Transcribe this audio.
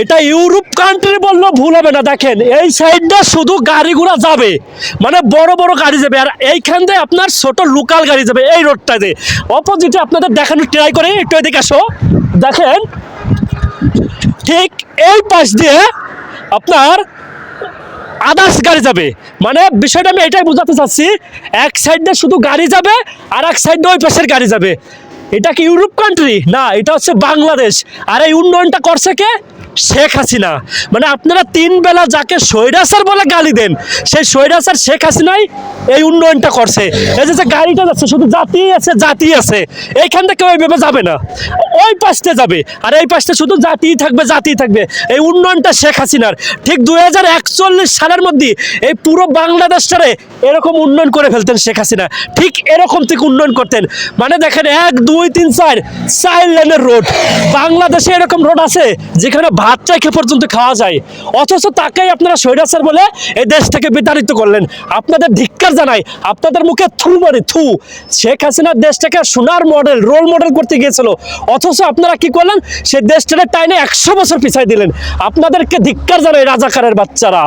এটা Europe country বললেও ভুল হবে না। দেখেন, এই সাইডটা শুধু গাড়িগুলো যাবে। মানে বড় বড় গাড়ি যাবে। আর এইখান দিয়ে আপনার ছোট লোকাল গাড়ি যাবে এই রোডটাতে অপোজিটে আপনাদের দেখানোর ট্রাই করে, একটু এদিকে আসো। দেখেন, ঠিক এই পাশ দিয়ে আপনার আদার্স গাড়ি যাবে। মানে বিষয়টা আমি এটাই বোঝাতে চাচ্ছি, এক সাইডে শুধু গাড়ি যাবে আর এক সাইডে ওই পাশের গাড়ি যাবে। এটা কি ইউরোপ কান্ট্রি না, এটা হচ্ছে বাংলাদেশ। আর এই উন্নয়নটা করছে কে? শেখ হাসিনা। মানে আপনারা তিন বেলা যাকে স্বৈরাচার বলে গালি দেন, সেই স্বৈরাচার শেখ হাসিনাই এই উন্নয়নটা করছে। এই যে গাড়িটা যাচ্ছে, শুধু জাতি আছে জাতি আছে, এইখান থেকে ওইভাবে যাবে না। ওই পাশতে যাবে। আর এই পাশটা শুধু জাতি থাকবে জাতি থাকবে। এই উন্নয়নটা শেখ হাসিনার। ঠিক দুই হাজার একচল্লিশ সালের মধ্যে এই পুরো বাংলাদেশটারে এরকম উন্নয়ন করে ফেলতেন শেখ হাসিনা। ঠিক এরকম থেকে উন্নয়ন করতেন। মানে দেখেন, এক, দুই, তিন, চার চার লেনের রোড। বাংলাদেশে এরকম রোড আছে যেখানে ভাত চাইকে পর্যন্ত খাওয়া যায়। অথচ তাকেই আপনারা স্বৈরাচার বলে এই দেশ থেকে বিতাড়িত করলেন। আপনাদের ধিক্কার জানাই, আপনাদের মুখে থু মানে থু। শেখ হাসিনার দেশটাকে সোনার মডেল রোল মডেল করতে গিয়েছিল। অথচ আপনারা কি করলেন? সেই দেশটাকে টাইনে একশো বছর পিছাই দিলেন। আপনাদেরকে ধিক্কার জানাই রাজাকারের বাচ্চারা।